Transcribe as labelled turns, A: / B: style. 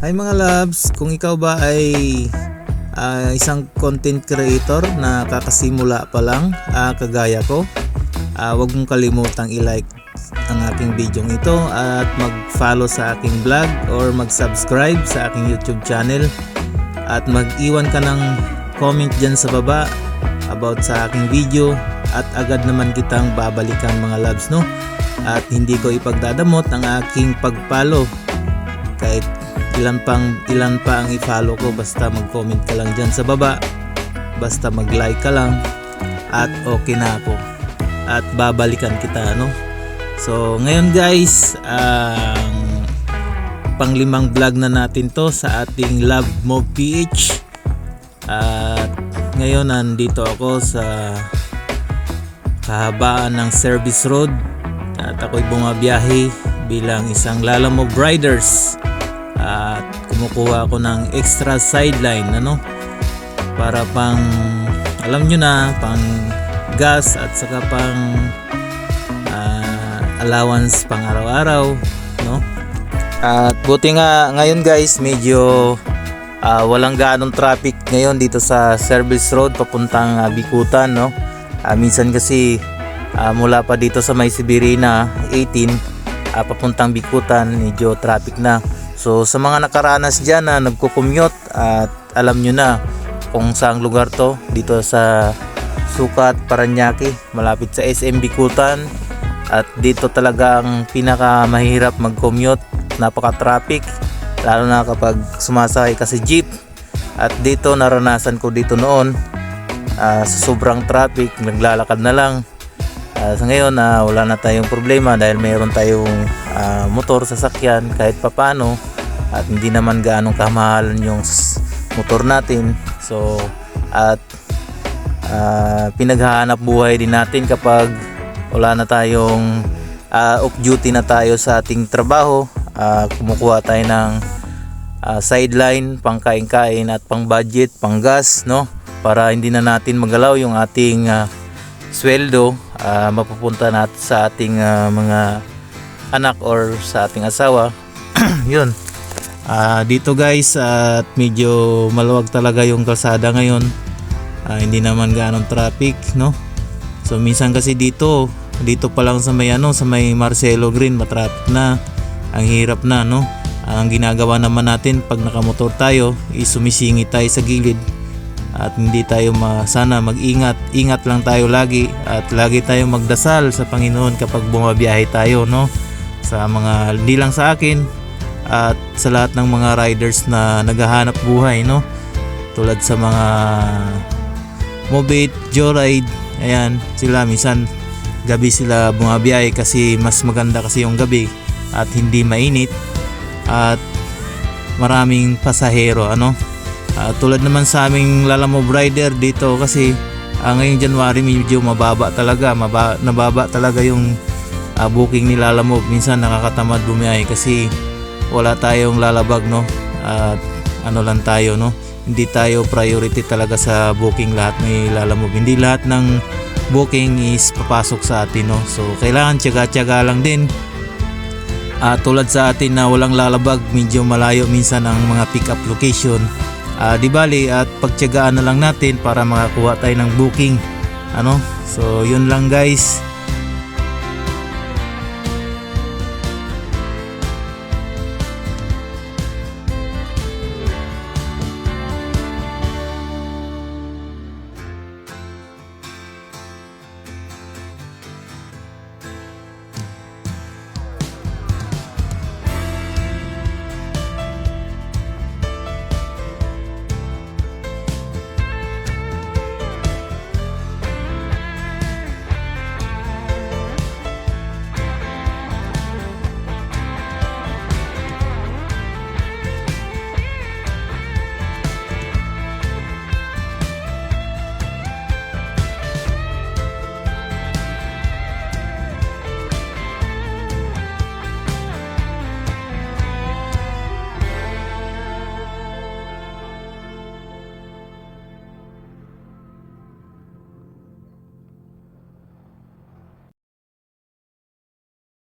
A: Hi mga loves, kung ikaw ba ay ah, isang content creator na kakasimula pa lang ah, kagaya ko, ah, huwag mong kalimutang i-like ang aking video ito at mag-follow sa aking vlog or mag-subscribe sa aking YouTube channel. At mag-iwan ka ng comment dyan sa baba about sa aking video at agad naman kitang babalikan mga loves no? At hindi ko ipagdadamot ang aking pag-follow kahit ilan pang ilan pa ang i-follow ko basta mag-comment ka lang dyan sa baba. Basta mag-like ka lang. At okay na ako. At babalikan kita no? So ngayon guys ang panglimang vlog na natin to sa ating Love Mo PH at ngayon nandito ako sa kahabaan ng service road. At ako'y bumabiyahe bilang isang Lalamo Riders at kumukuha ako ng extra sideline ano? Para pang alam nyo na pang gas at saka pang ah, allowance pang araw-araw no? At buti nga ngayon guys medyo ah, walang gaanong traffic ngayon dito sa service road papuntang ah, Bikutan no? Ah, minsan kasi ah, mula pa dito sa May Sibirina 18 ah, papuntang Bikutan medyo traffic na so sa mga nakaranas dyan na nagko-commute at alam nyo na kung saang lugar to dito sa Sukat, Paranaque malapit sa SM Bikutan at dito talaga ang pinaka mahirap mag-commute napaka-traffic lalo na kapag sumasakay ka sa jeep. At dito naranasan ko dito noon ah, sa sobrang traffic naglalakad na lang Ah, sa ngayon na wala na tayong problema dahil mayroon tayong ah, motor sasakyan kahit papano at hindi naman gaanong kamahalan yung motor natin. So at ah, pinaghahanap buhay din natin kapag wala na tayong ah, off duty na tayo sa ating trabaho. Ah, kumukuha tayo ng ah, sideline pang kain-kain at pang budget pang gas no? Para hindi na natin magalaw yung ating ah, sweldo ah, mapupunta natin sa ating ah, mga anak or sa ating asawa. Yun. Ah, dito guys at medyo maluwag talaga yung kalsada ngayon. Ah, hindi naman ganong traffic no? So minsan kasi dito dito pa lang sa may ano sa may Marcelo Green matraffic na. Ang hirap na no? Ang ginagawa naman natin pag nakamotor tayo is tayo sa gilid at hindi tayo ma, sana mag-ingat. Ingat lang tayo lagi. At lagi tayo magdasal sa Panginoon kapag bumabiyahe tayo no? Sa mga hindi lang sa akin at sa lahat ng mga riders na naghahanap buhay no? Tulad sa mga Mobit, Joyride ayan sila minsan gabi sila bumabiyahe kasi mas maganda kasi yung gabi at hindi mainit at maraming pasahero ano Ah, tulad naman sa aming Lalamove Rider dito kasi ah, ngayong January medyo mababa talaga maba, nababa talaga yung ah, booking ni Lalamove. Minsan nakakatamad bumiyahe kasi wala tayong lalabag no? At ano lang tayo no? Hindi tayo priority talaga sa booking lahat ni Lalamove. Hindi lahat ng booking is papasok sa atin no? So kailangan tiyaga-tiyaga lang din. Ah, tulad sa atin na walang lalabag, medyo malayo minsan ang mga pick-up location. Ah, di bali at pagtiyagaan na lang natin para makakuha tayo ng booking. Ano? So, yun lang guys.